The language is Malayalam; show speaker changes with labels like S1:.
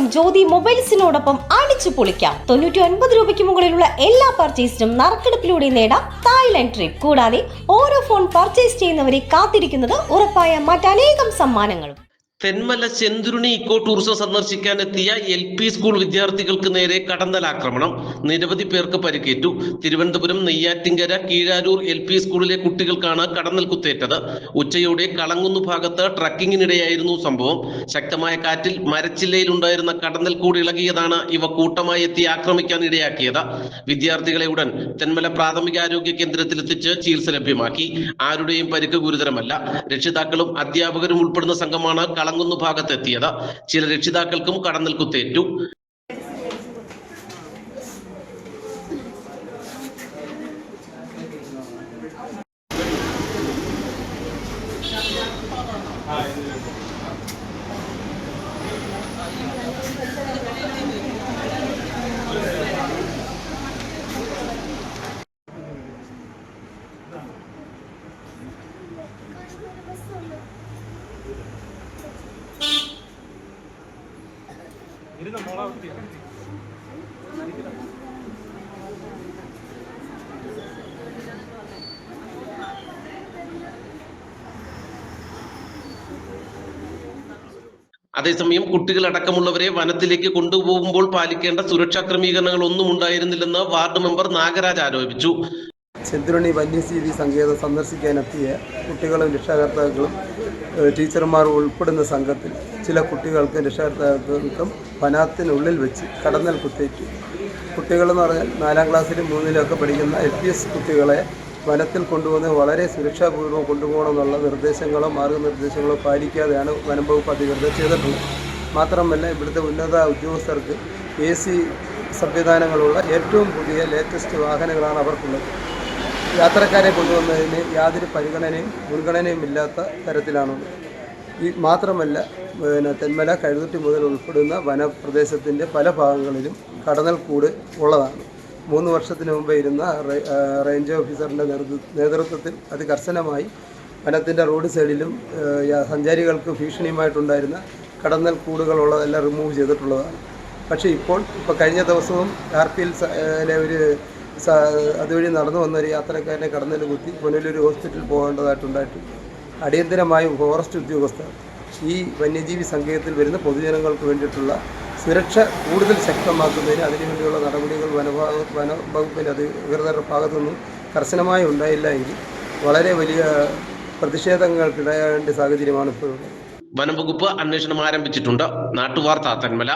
S1: എറണാകുളം ജ്യോതി മൊബൈൽസിനോടൊപ്പം അടിച്ചു പൊളിക്കാം. തൊണ്ണൂറ്റി ഒൻപത് രൂപയ്ക്ക് മുകളിലുള്ള എല്ലാ പർച്ചേസിനും നറുക്കെടുപ്പിലൂടെ നേടാം തായ്ലൻഡ് ട്രിപ്പ്. കൂടാതെ ഓരോ ഫോൺ പർച്ചേസ് ചെയ്യുന്നവരെ കാത്തിരിക്കുന്നത് ഉറപ്പായ മറ്റനേകം സമ്മാനങ്ങളും.
S2: തെന്മല ചെന്തുരുണി ഇക്കോ ടൂറിസം സന്ദർശിക്കാൻ എത്തിയ എൽ പി സ്കൂൾ വിദ്യാർത്ഥികൾക്ക് നേരെ കടന്നൽ ആക്രമണം. നിരവധി പേർക്ക് പരിക്കേറ്റു. തിരുവനന്തപുരം നെയ്യാറ്റിങ്കര കീഴാരൂർ എൽ പി സ്കൂളിലെ കുട്ടികൾക്കാണ് കടന്നൽ കുത്തേറ്റത്. ഉച്ചയോടെ കളങ്ങുന്നു ഭാഗത്ത് ട്രക്കിങ്ങിനിടെയായിരുന്നു സംഭവം. ശക്തമായ കാറ്റിൽ മരച്ചില്ലയിൽ ഉണ്ടായിരുന്ന കടന്നൽ കൂടി ഇളകിയതാണ് ഇവ കൂട്ടമായി എത്തി ആക്രമിക്കാൻ ഇടയാക്കിയത്. വിദ്യാർത്ഥികളെ ഉടൻ തെന്മല പ്രാഥമികാരോഗ്യ കേന്ദ്രത്തിലെത്തിച്ച് ചികിത്സ ലഭ്യമാക്കി. ആരുടെയും പരിക്ക് ഗുരുതരമല്ല. രക്ഷിതാക്കളും അധ്യാപകരും ഉൾപ്പെടുന്ന സംഘമാണ് കളങ്ങുന്നു ഭാഗത്തെത്തിയത്. ചില രക്ഷിതാക്കൾക്കും കടന്നൽ കുത്തേറ്റു അതേസമയം കുട്ടികളടക്കമുള്ളവരെ വനത്തിലേക്ക് കൊണ്ടുപോകുമ്പോൾ പാലിക്കേണ്ട സുരക്ഷാ ക്രമീകരണങ്ങൾ ഒന്നും ഉണ്ടായിരുന്നില്ലെന്ന് വാർഡ് മെമ്പർ നാഗരാജ് ആരോപിച്ചു.
S3: ചെന്തുരണി വന്യജീവി സങ്കേതം സന്ദർശിക്കാനെത്തിയ കുട്ടികളും രക്ഷാകർത്താക്കളും ടീച്ചർമാർ ടീച്ചർമാരും ഉൾപ്പെടുന്ന സംഘത്തിൽ ചില കുട്ടികൾക്കും രക്ഷാകർത്താക്കൾക്കും വനത്തിനുള്ളിൽ വെച്ച് കടന്നൽ കുത്തേറ്റു. കുട്ടികളെന്ന് പറഞ്ഞാൽ നാലാം ക്ലാസ്സിലും മൂന്നിലും ഒക്കെ പഠിക്കുന്ന എൽ പി എസ് കുട്ടികളെ വനത്തിൽ കൊണ്ടുവന്ന് വളരെ സുരക്ഷാപൂർവം കൊണ്ടുപോകണമെന്നുള്ള നിർദ്ദേശങ്ങളോ മാർഗനിർദ്ദേശങ്ങളോ പാലിക്കാതെയാണ് വനം വകുപ്പ് അധികൃതർ ചെയ്തിട്ടുള്ളത്. മാത്രമല്ല ഇവിടുത്തെ ഉന്നത ഉദ്യോഗസ്ഥർക്ക് എ സി സംവിധാനങ്ങളുള്ള ഏറ്റവും പുതിയ ലേറ്റസ്റ്റ് വാഹനങ്ങളാണ് അവർക്കുള്ളത്. യാത്രക്കാരെ കൊണ്ടുവന്നതിന് യാതൊരു പരിഗണനയും മുൻഗണനയും ഇല്ലാത്ത തരത്തിലാണുള്ളത്. ഈ മാത്രമല്ല പിന്നെ തെന്മല കഴുതുട്ടി മുതൽ ഉൾപ്പെടുന്ന വനപ്രദേശത്തിന്റെ പല ഭാഗങ്ങളിലും കടന്നൽ കൂട് ഉള്ളതാണ്. മൂന്ന് വർഷത്തിന് മുമ്പ് ഇരുന്ന റേഞ്ച് ഓഫീസറിന്റെ നേതൃത്വത്തിൽ അതികർശനമായി വനത്തിന്റെ റോഡ് സൈഡിലും സഞ്ചാരികൾക്ക് ഭീഷണിയുമായിട്ടുണ്ടായിരുന്ന കടന്നൽ കൂടുകളുള്ളതെല്ലാം റിമൂവ് ചെയ്തിട്ടുള്ളതാണ്. പക്ഷേ ഇപ്പോൾ ഇപ്പോൾ കഴിഞ്ഞ ദിവസവും ആർ പി എൽ ഒരു അതുവഴി നടന്നു വന്ന ഒരു യാത്രക്കാരനെ കടന്നൽ കുത്തി പുനലൂർ ഹോസ്പിറ്റലിൽ പോകേണ്ടതായിട്ടുണ്ടായിട്ടുണ്ട്. അടിയന്തരമായും ഫോറസ്റ്റ് ഉദ്യോഗസ്ഥർ ഈ വന്യജീവി സങ്കേതത്തിൽ വരുന്ന പൊതുജനങ്ങൾക്ക് വേണ്ടിയിട്ടുള്ള സുരക്ഷ കൂടുതൽ ശക്തമാക്കുന്നതിന് അതിനുവേണ്ടിയുള്ള നടപടികൾ വനഭാഗ വന വകുപ്പിന്റെ അധികൃതരുടെ ഭാഗത്തുനിന്നും കർശനമായി ഉണ്ടായില്ല എങ്കിൽ വളരെ വലിയ പ്രതിഷേധങ്ങൾക്കിടയാകേണ്ട സാഹചര്യമാണ് ഇപ്പോഴുള്ളത്.
S2: വനംവകുപ്പ് അന്വേഷണം ആരംഭിച്ചിട്ടുണ്ട്. നാട്ടുവാർത്ത തെന്മല.